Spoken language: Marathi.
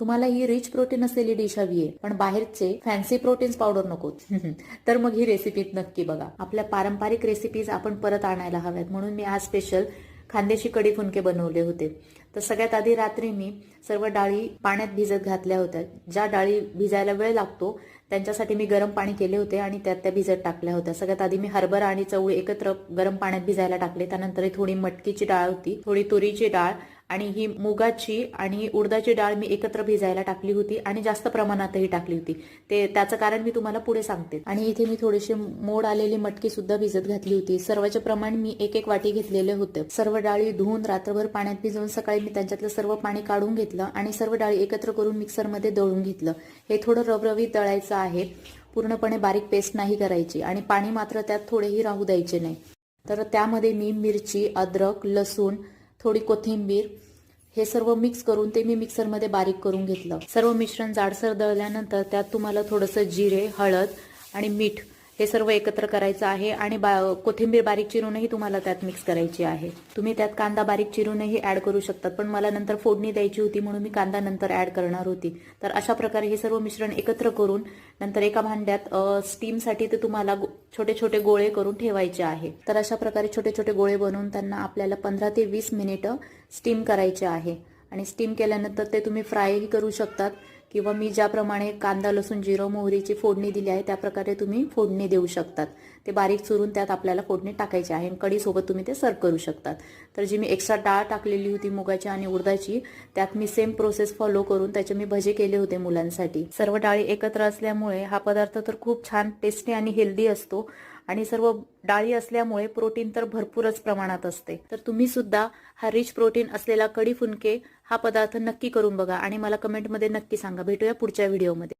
तुम्हाला ही रिच प्रोटीन असलेली डिश हवी आहे पण बाहेरचे फॅन्सी प्रोटीन्स पावडर नको. तर मग ही रेसिपी नक्की बघा. आपल्या पारंपरिक रेसिपीज आपण परत आणायला हव्यात. म्हणून मी आज स्पेशल खांद्याची कडी फुनके बनवले होते. तर सगळ्यात आधी रात्री मी सर्व डाळी पाण्यात भिजत घातल्या होत्या. ज्या डाळी भिजायला वेळ लागतो त्यांच्यासाठी मी गरम पाणी केले होते आणि त्यात त्या भिजत टाकल्या होत्या. सगळ्यात आधी मी हरभरा आणि चवळी एकत्र गरम पाण्यात भिजायला टाकले. त्यानंतर थोडी मटकीची डाळ होती. थोडी तुरीची डाळ आणि ही मुगाची आणि उडदाची डाळ मी एकत्र भिजायला टाकली होती आणि जास्त प्रमाणातही टाकली होती. ते त्याचं कारण मी तुम्हाला पुढे सांगते. आणि इथे मी थोडीशी मोड आलेली मटकी सुद्धा भिजत घातली होती. सर्वाचे प्रमाण मी एक एक वाटी घेतलेले होते. सर्व डाळी धुवून रात्रभर पाण्यात भिजवून सकाळी मी त्यांच्यातलं सर्व पाणी काढून घेतलं आणि सर्व डाळी एकत्र करून मिक्सरमध्ये दळून घेतलं. हे थोडं रवरवीत दळायचं आहे. पूर्णपणे बारीक पेस्ट नाही करायची आणि पाणी मात्र त्यात थोडेही राहू द्यायचे नाही. तर त्यामध्ये मी मिरची अद्रक लसूण थोडी कोथिंबीर हे सर्व मिक्स करून ते मी मिक्सरमध्ये बारीक करून घेतलं. सर्व मिश्रण जाडसर दळल्यानंतर त्यात तुम्हाला थोडंसं जिरे हळद आणि मीठ हे सर्व एकत्र करायचं आहे आणि बा कोथिंबीर बारीक चिरूनही तुम्हाला त्यात मिक्स करायची आहे. तुम्ही त्यात कांदा बारीक चिरूनही ऍड करू शकतात पण मला नंतर फोडणी द्यायची होती म्हणून मी कांदा नंतर ऍड करणार होती. तर अशा प्रकारे हे सर्व मिश्रण एकत्र करून नंतर एका भांड्यात स्टीमसाठी ते तुम्हाला गो- छोटे छोटे गोळे करून ठेवायचे आहे. तर अशा प्रकारे छोटे छोटे गोळे बनवून त्यांना आपल्याला पंधरा ते वीस मिनिटं स्टीम करायचे आहे. आणि स्टीम केल्यानंतर ते तुम्ही फ्रायही करू शकतात. किंवा मी ज्याप्रमाणे कांदा लसूण जिरं मोहरीची फोडणी दिली आहे त्याप्रकारे तुम्ही फोडणी देऊ शकतात. ते बारीक चुरून त्यात आपल्याला फोडणी टाकायची आहे आणि कढीसोबत तुम्ही ते सर्व करू शकतात. तर जी मी एक्स्ट्रा डाळ टाकलेली होती मुगाची आणि उडदाची त्यात मी सेम प्रोसेस फॉलो करून त्याचे मी भजे केले होते मुलांसाठी. सर्व डाळी एकत्र असल्यामुळे हा पदार्थ तर खूप छान टेस्टी आणि हेल्दी असतो. आणि सर्व डाळी असल्यामुळे प्रोटीन तर भरपूरच प्रमाणात असते. तर तुम्ही सुद्धा हा रिच प्रोटीन असलेला कडी फुनके हा पदार्थ नक्की करून बघा आणि मला कमेंटमध्ये नक्की सांगा. भेटूया पुढच्या व्हिडिओमध्ये